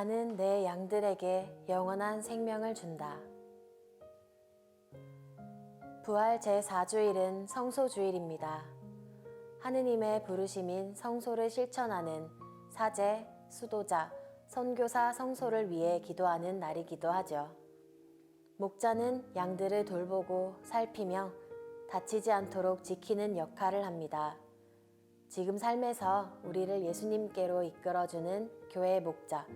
나는 내 양들에게 영원한 생명을 준다. 부활 제4주일은 성소주일입니다. 하느님의 부르심인 성소를 실천하는 사제, 수도자, 선교사 성소를 위해 기도하는 날이기도 하죠. 목자는 양들을 돌보고 살피며 다치지 않도록 지키는 역할을 합니다. 지금 삶에서 우리를 예수님께로 이끌어주는 교회의 목자,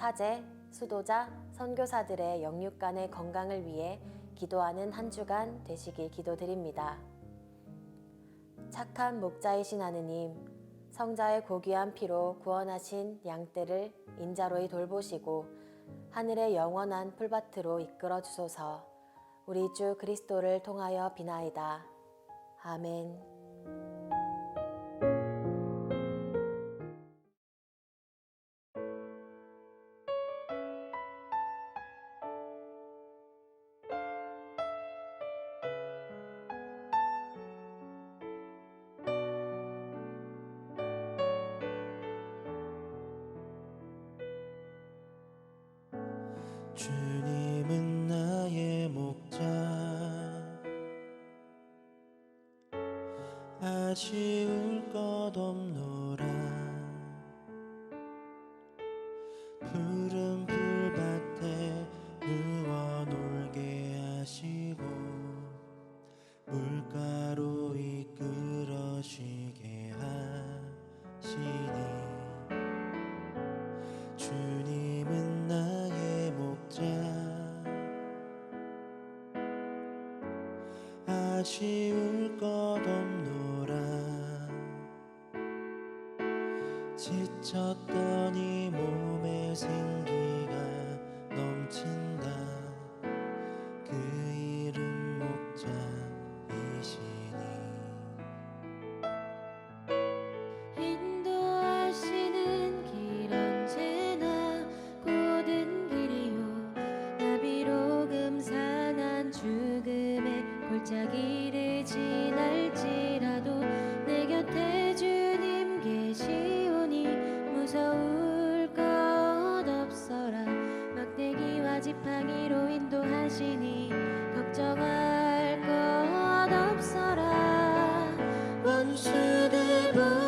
사제, 수도자, 선교사들의 영육 간의 건강을 위해 기도하는 한 주간 되시길 기도드립니다. 착한 목자이신 하느님, 성자의 고귀한 피로 구원하신 양떼를 인자로이 돌보시고 하늘의 영원한 풀밭으로 이끌어 주소서. 우리 주 그리스도를 통하여 비나이다. 아멘. 아쉬울 것 없노라. 푸른 풀밭에 누워 놀게 하시고 물가로 이끌어 쉬게 하시니 주님은 나의 목자. 아쉬울 것 없노라 이 몸에 생 table.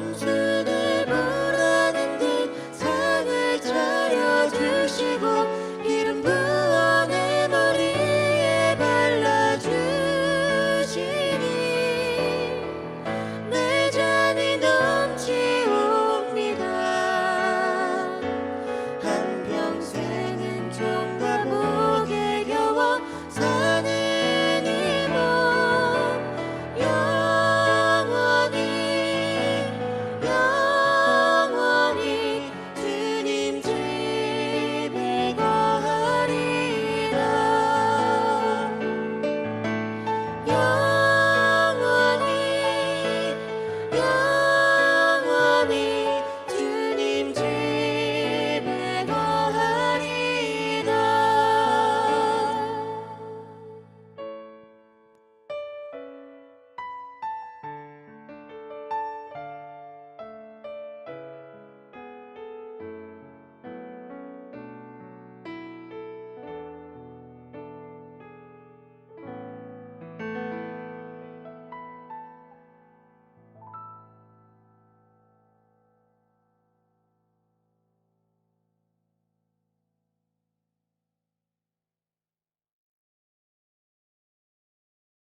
one's